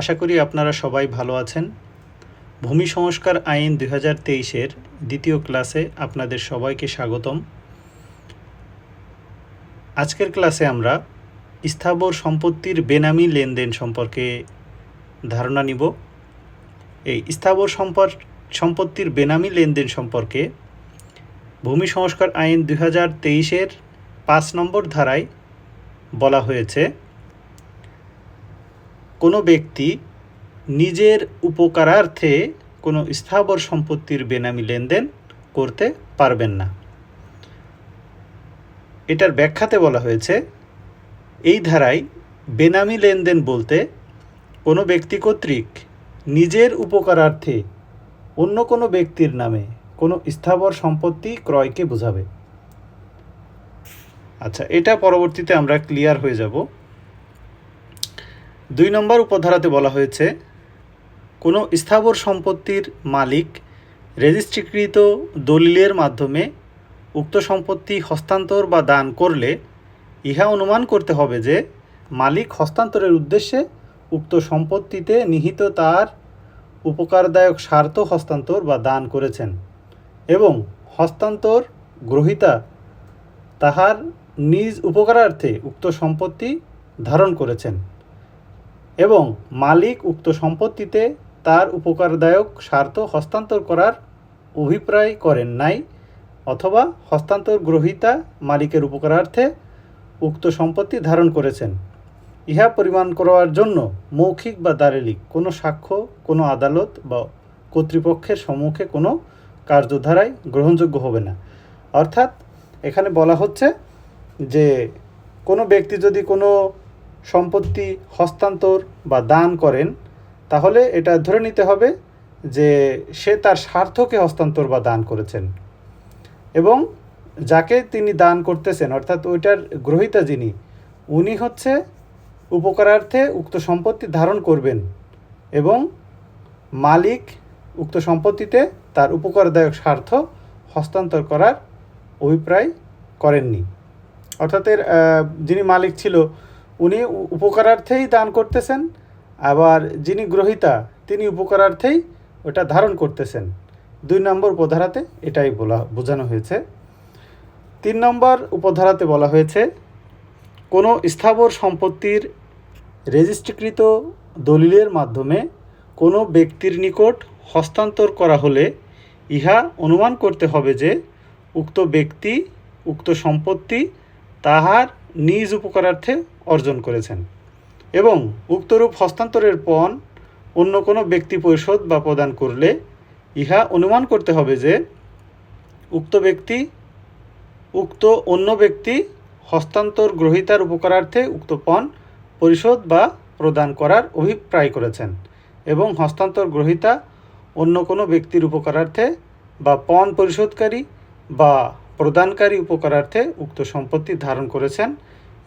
আশা করি আপনারা সবাই ভালো আছেন। ভূমি সংস্কার আইন দুই হাজার তেইশের দ্বিতীয় ক্লাসে আপনাদের সবাইকে স্বাগতম। আজকের ক্লাসে আমরা স্থাবর সম্পত্তির বেনামি লেনদেন সম্পর্কে ধারণা নিব। এই স্থাবর সম্পর, সম্পত্তির বেনামি লেনদেন সম্পর্কে ভূমি সংস্কার আইন দুই হাজার তেইশের পাঁচ নম্বর ধারায় বলা হয়েছে। কোনো ব্যক্তি নিজের উপকারার্থে কোনো স্থাবর সম্পত্তির বেনামি লেনদেন করতে পারবেন না। এটার ব্যাখ্যাতে বলা হয়েছে, এই ধারায় বেনামি লেনদেন বলতে কোনো ব্যক্তি কর্তৃক নিজের উপকারার্থে অন্য কোনো ব্যক্তির নামে কোনো স্থাবর সম্পত্তি ক্রয়কে বোঝাবে। আচ্ছা এটা পরবর্তীতে আমরা ক্লিয়ার হয়ে যাব। দুই নম্বর উপধারাতে বলা হয়েছে, কোনো স্থাবর সম্পত্তির মালিক রেজিস্ট্রিকৃত দলিলের মাধ্যমে উক্ত সম্পত্তি হস্তান্তর বা দান করলে ইহা অনুমান করতে হবে যে মালিক হস্তান্তরের উদ্দেশ্যে উক্ত সম্পত্তিতে নিহিত তার উপকারদায়ক স্বার্থ হস্তান্তর বা দান করেছেন এবং হস্তান্তর গ্রহীতা তাহার নিজ উপকারার্থে উক্ত সম্পত্তি ধারণ করেছেন। এবং মালিক উক্ত সম্পত্তিতে তার উপকারদায়ক স্বার্থ হস্তান্তর করার অভিপ্রায় করেন নাই অথবা হস্তান্তর গ্রহীতা মালিকের উপকারার্থে উক্ত সম্পত্তি ধারণ করেছেন। ইহা পরিমাণ করার জন্য মৌখিক বা দারিলিক কোনো সাক্ষ্য, কোনো আদালত বা কর্তৃপক্ষের সম্মুখে কোনো কার্যধারায় গ্রহণযোগ্য হবে না। অর্থাৎ এখানে বলা হচ্ছে যে কোনো ব্যক্তি যদি কোনো সম্পত্তি হস্তান্তর বা দান করেন, তাহলে এটা ধরে নিতে হবে যে সে তার স্বার্থকে হস্তান্তর বা দান করেছেন। এবং যাকে তিনি দান করতেছেন, অর্থাৎ ওইটার গ্রহীতা যিনি, উনি হচ্ছে উপকারার্থে উক্ত সম্পত্তি ধারণ করবেন এবং মালিক উক্ত সম্পত্তিতে তার উপকারদায়ক স্বার্থ হস্তান্তর করার অভিপ্রায় করেননি। অর্থাৎ এর যিনি মালিক ছিল উনি উপকারার্থেই দান করতেছেন, আবার যিনি গ্রহীতা, তিনি উপকারার্থেই ওটা ধারণ করতেছেন। দুই নম্বর উপধারাতে এটাই বলা, বোঝানো হয়েছে। তিন নম্বর উপধারাতে বলা হয়েছে, কোনো স্থাবর সম্পত্তির রেজিস্ট্রিকৃত দলিলের মাধ্যমে কোনো ব্যক্তির নিকট হস্তান্তর করা হলে ইহা অনুমান করতে হবে যে উক্ত ব্যক্তি, উক্ত সম্পত্তি তাহার নিজ উপকারার্থে অর্জন করেছেন। এবং উক্তরূপ হস্তান্তরের পণ অন্য কোনো ব্যক্তি পরিশোধ বা প্রদান করলে ইহা অনুমান করতে হবে যে উক্ত ব্যক্তি, উক্ত অন্য ব্যক্তি হস্তান্তর গ্রহীতার উপকারার্থে উক্ত পণ পরিশোধ বা প্রদান করার অভিপ্রায় করেছেন এবং হস্তান্তর গ্রহীতা অন্য কোনো ব্যক্তির উপকারার্থে বা পণ পরিশোধকারী বা প্রদানকারী উপকারার্থে উক্ত সম্পত্তি ধারণ করেছেন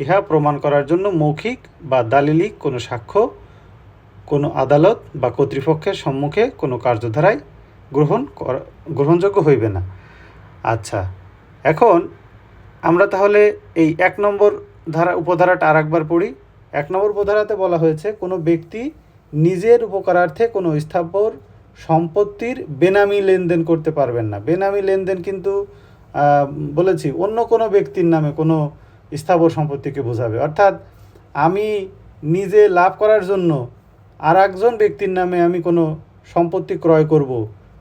ইহা প্রমাণ করার জন্য মৌখিক বা দালিলিক কোনো সাক্ষ্য, কোনো আদালত বা কর্তৃপক্ষের সম্মুখে কোনো কার্যধারায় গ্রহণ গ্রহণযোগ্য হইবে না। আচ্ছা এখন আমরা তাহলে এই এক নম্বর ধারা, উপধারাটা আর একবার পড়ি। এক নম্বর উপধারাতে বলা হয়েছে, কোনো ব্যক্তি নিজের উপকারার্থে কোনো স্থাবর সম্পত্তির বেনামি লেনদেন করতে পারবেন না। বেনামি লেনদেন কিন্তু বলেছি, অন্য কোনো ব্যক্তির নামে কোনো স্থাবর সম্পত্তিকে বোঝাবে। অর্থাৎ আমি নিজে লাভ করার জন্য আর একজন ব্যক্তির নামে আমি কোনো সম্পত্তি ক্রয় করব,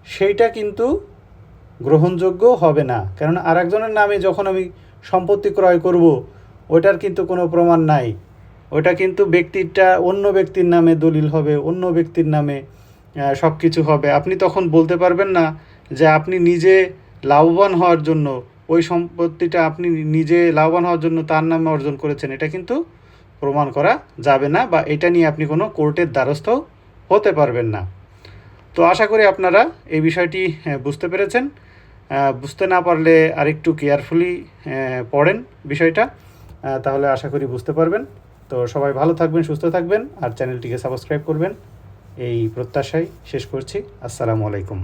সেইটা কিন্তু গ্রহণযোগ্য হবে না। কেননা আর একজনের নামে যখন আমি সম্পত্তি ক্রয় করব ওটার কিন্তু কোনো প্রমাণ নাই। ওটা কিন্তু ব্যক্তিটা অন্য ব্যক্তির নামে দলিল হবে, অন্য ব্যক্তির নামে সব কিছু হবে। আপনি তখন বলতে পারবেন না যে আপনি নিজে লাভবান হওয়ার জন্য ওই সম্পত্তিটা আপনি নিজে লাভবান হওয়ার জন্য তার নামে অর্জন করেছেন, এটা কিন্তু প্রমাণ করা যাবে না বা এটা নিয়ে আপনি কোনো কোর্টের দ্বারস্থ হতে পারবেন না। তো আশা করি আপনারা এই বিষয়টি বুঝতে পেরেছেন। বুঝতে না পারলে আরেকটু কেয়ারফুলি পড়েন বিষয়টা। তাহলে আশা করি বুঝতে পারবেন। তো সবাই ভালো থাকবেন, সুস্থ থাকবেন, আর চ্যানেলটিকে সাবস্ক্রাইব করবেন। এই প্রত্যাশায় শেষ করছি। আসসালামু আলাইকুম।